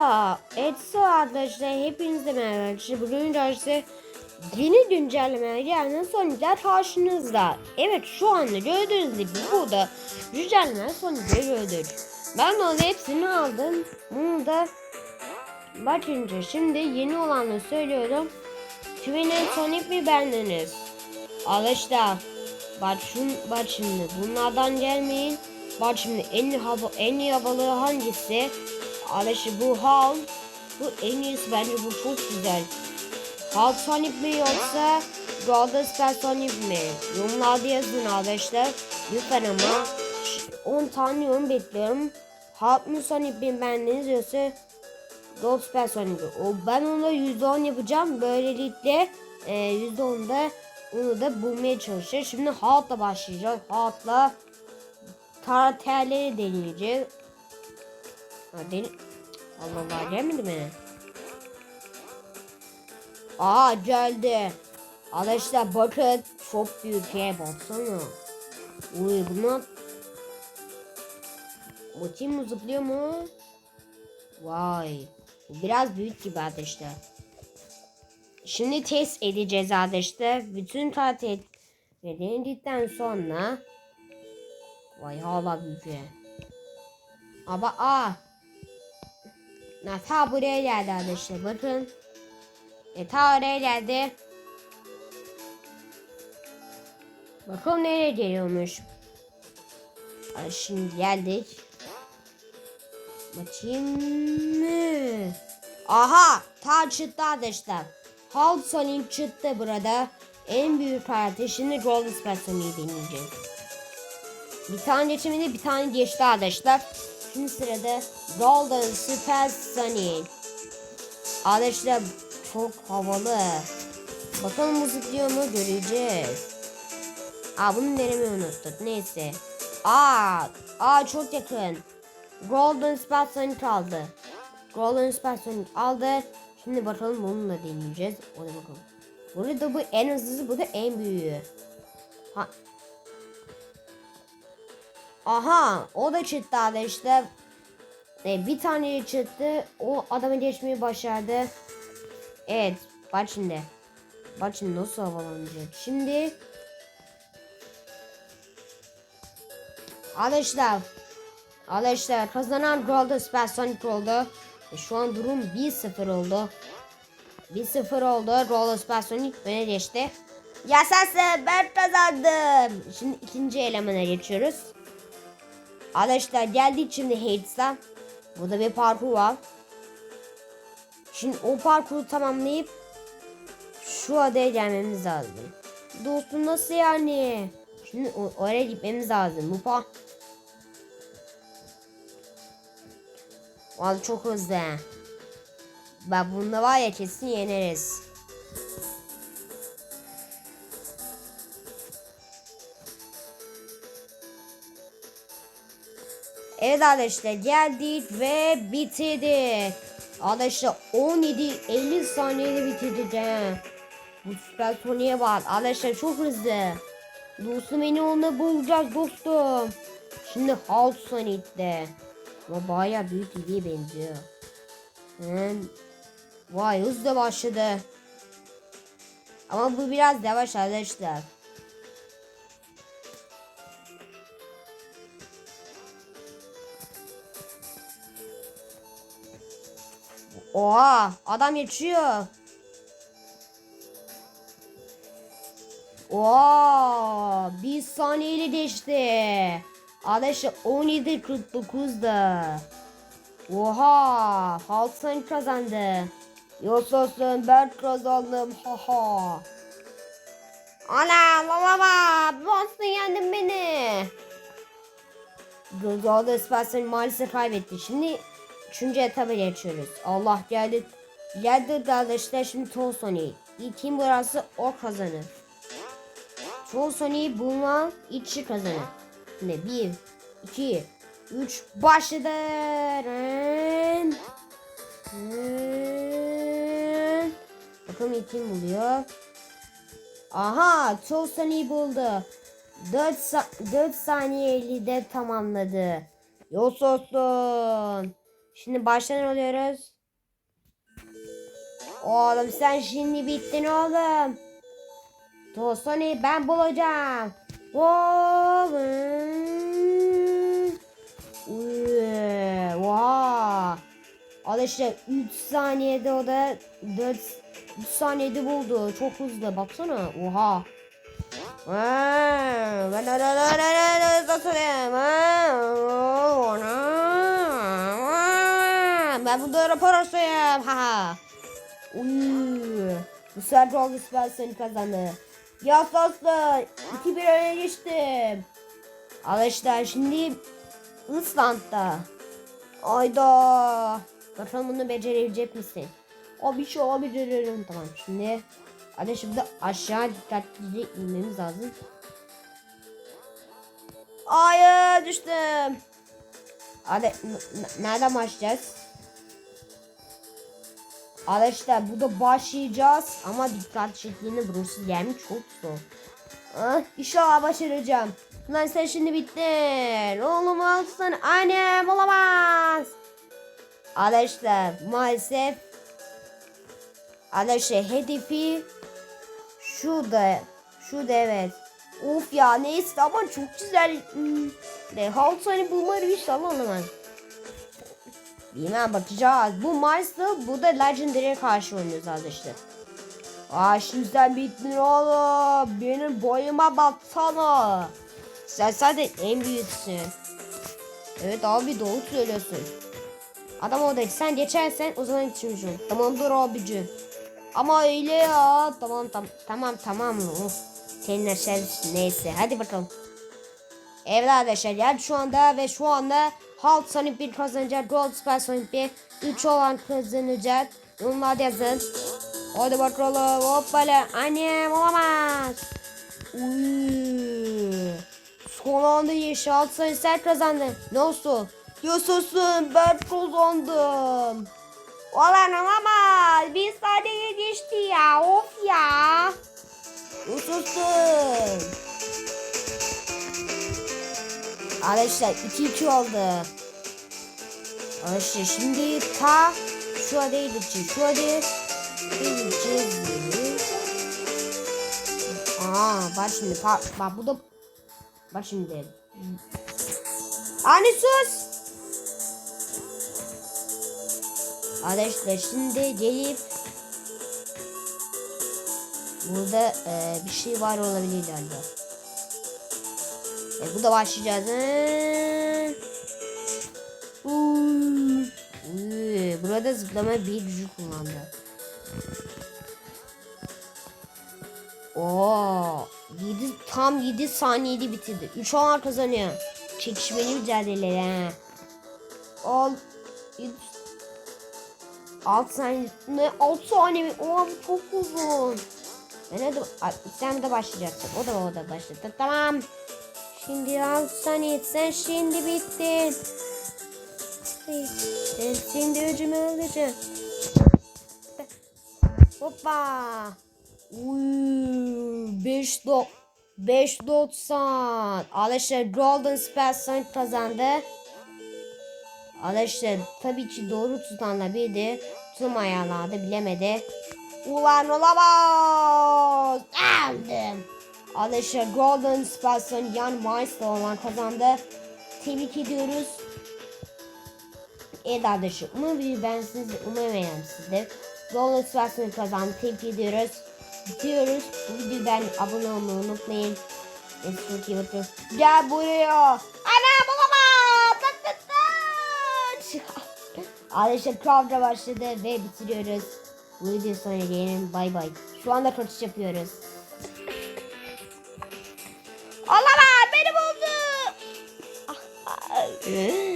Aa, Etso arkadaşlar hepinize merhaba arkadaşlar. Bugün derste yeni güncellemeler gelen sonuçlar karşınızda. Evet şu anda gördüğünüz gibi burada güncellemeler sonuçları gördük. Ben de onun hepsini aldım. Bunu da bakınca şimdi yeni olanları söylüyorum. Twin'e Sonic mi bendeniz? Arkadaşlar bak, şun, bak şimdi bunlardan gelmeyin. Bak şimdi en, hava, en iyi havalı hangisi? Arkadaşlar bu hal bu en iyisi bence bu çok güzel. Hal Sonic mi yoksa Golden Spell Sonic mi? Yorumlarda yazın arkadaşlar. Lütfen ama ş- 10 tane yorum bekliyorum. Hal mı Sonic mi bendeniz yoksa Gold Spell Sonic? O, ben ona %10 yapacağım. Böylelikle e, %10'da onu da bulmaya çalışacağız. Şimdi Halt'la başlayacağız. Halt'la karakterleri deneyeceğiz. Ha, deli... Allah Allah gelmedi mi? Aa geldi. Arkadaşlar bakın çok büyük şey baksana. Uy bunlar Bakayım mı zıplıyor mu? Vay. Biraz büyük gibi arkadaşlar. Şimdi test edeceğiz arkadaşlar. Bütün tatil denedikten sonra Vay hala büyük. Ama a Na ta buraya geldi arkadaşlar bakın. E ta oraya geldi. Bakalım nereye geliyormuş. Ay, Şimdi geldik. Bakayım mı? Aha ta çıktı arkadaşlar. Hulk Sonic çıktı burada. En büyük parti şimdi Golden Sonic'i deneyeceğiz. Bir tane geçemedi bir tane geçti arkadaşlar. Şimdi sırada Golden Super Sonic. Arkadaşlar çok havalı. Bakalım diyor mu göreceğiz. Aa bunu denemeyi unuttuk. Neyse. Aa, aa çok yakın. Golden Super Sonic aldı. Golden Super Sonic aldı. Şimdi bakalım bununla deneyeceğiz. Ona bakalım. Burada bu en hızlısı bu da en büyüğü. Ha, Aha o da çıktı abi işte. E, bir tane çıktı. O adamı geçmeyi başardı. Evet. Bak şimdi. Bak şimdi nasıl havalanacak. Şimdi. Arkadaşlar. Arkadaşlar kazanan Golden Spell Sonic oldu. E, şu an durum 1-0 oldu. 1-0 oldu. Golden Spell Sonic öne geçti. Yaşasın ben kazandım. Şimdi ikinci elemana geçiyoruz. Arkadaşlar geldik şimdi Hades'ten. Burada bir parkur var. Şimdi o parkuru tamamlayıp şu adaya gelmemiz lazım. Dostum nasıl yani? Şimdi oraya gitmemiz lazım. Bu pa Vallahi çok hızlı. Bak bunda var ya kesin yeneriz. Evet arkadaşlar geldik ve bitirdik. Arkadaşlar 17-50 saniyede bitirdik he. Bu süper Sony'e bak. Arkadaşlar çok hızlı. Dostum beni onunla bulacak dostum. Şimdi Halt Sonic'te. Ama baya büyük ilgiye benziyor. Hem Vay hızlı başladı. Ama bu biraz yavaş arkadaşlar. Oha adam geçiyor. Oha bir saniyeli geçti. Arkadaşlar 17.49'da. Oha Hulk Sonic kazandı. Yosos'un ben kazandım haha. Ana baba Boston yendin beni. Golden Spartan maalesef kaybetti. Şimdi üçüncü etaba geçiyoruz. Allah geldi. Geldi arkadaşlar şimdi Tool Sonic. İlk burası o kazanır. Tool Sonic'i bulma içi kazanır. Şimdi bir, iki, üç başladı. Bakalım ilk kim buluyor. Aha Tool Sonic'i buldu. 4, sa 4 saniye 50'de tamamladı. Yol olsun. Şimdi baştan alıyoruz. Oğlum sen şimdi bittin oğlum. Tosoni ben bulacağım. Oğlum. Vaa. Al işte 3 saniyede o da 4 3 saniyede buldu. Çok hızlı baksana. Oha. Ben Ben burada rapor asayım. Ha ha. Uy. Bu sefer oldu süper seni kazandı. Ya soslu. 2-1 öne geçtim. İşte şimdi Island'da. Ayda. Bakalım bunu becerebilecek misin? O bir şey olabilirim. Tamam şimdi. Hadi şimdi aşağı dikkatlice inmemiz lazım. Ay düştüm. Hadi nereden başlayacağız? Arkadaşlar burada başlayacağız ama dikkat şeklinde burası yani çok zor. Ah, inşallah başaracağım. Lan sen şimdi bittin. Oğlum alsın. Annem olamaz. Arkadaşlar maalesef Arkadaşlar hedefi şurada. Şurada evet. Of ya neyse ama çok güzel. Hmm. De halt hani bulmayı inşallah olamaz. Bilmem bakacağız. Bu Mars'ta bu da Legendary'e karşı oynuyoruz arkadaşlar. Aa şimdi sen bittin oğlum. Benim boyuma baksana. Sen zaten en büyüksün. Evet abi doğru söylüyorsun. Adam oradaki sen geçersen o zaman çocuğum. Tamamdır abicim. Ama öyle ya. Tamam tamam tamam tamam. Of. Senin aşağı neyse hadi bakalım. Evet arkadaşlar yani şu anda ve şu anda Halt Sonic 1 kazanacak. Gold Spy Sonic 1 3 olan kazanacak. Yorumlarda yazın. Hadi bakalım. Hoppala. Annem olamaz. Uy. Son anda yeşil sen kazandın. Ne olsun? Yaşasın ben kazandım. Olan olamaz. Bir saniye geçti ya. Of ya. Yaşasın. Arkadaşlar 2-2 oldu. Arkadaşlar şimdi ta şu değil için şu hadi gideceğiz. Aa bak şimdi bak, bu da bak şimdi. Anne sus. Arkadaşlar şimdi gelip burada e, bir şey var olabilir galiba. E, bu da başlayacağız. He. Burada zıplama bir gücü kullandı. Oo. 7 tam 7 saniyede bitirdi. 3 olan kazanıyor. Çekişmeli mücadele ha. Al. 6 saniye. Ne 6 saniye mi? Oha bu çok uzun. Ben de sen de başlayacaksın. O da o da başladı. Tamam. Şimdi 6 saniye. Sen şimdi bittin. Ben şimdi öcümü alacağım. Hoppa. Uy, 5 do 5.90. Arkadaşlar Golden Spell Sonic kazandı. Arkadaşlar tabii ki doğru tutanla bildi. Tutamayanlar da bilemedi. Ulan olamaz. Aldım. Arkadaşlar Golden Sonic yan Mars'ta olan kazandı. Tebrik ediyoruz. Evet arkadaşlar umarım ben sizi umarım sizde. Golden Spell Sonic kazandı. Tebrik ediyoruz. Bitiyoruz. Bu videoyu ben abone olmayı unutmayın. İyi bakın. Gel buraya. Ana babama. Tık tık tık. Arkadaşlar Craft'a başladı ve bitiriyoruz. Bu video sonra gelin. Bay bay. Şu anda kaçış yapıyoruz. Olamaz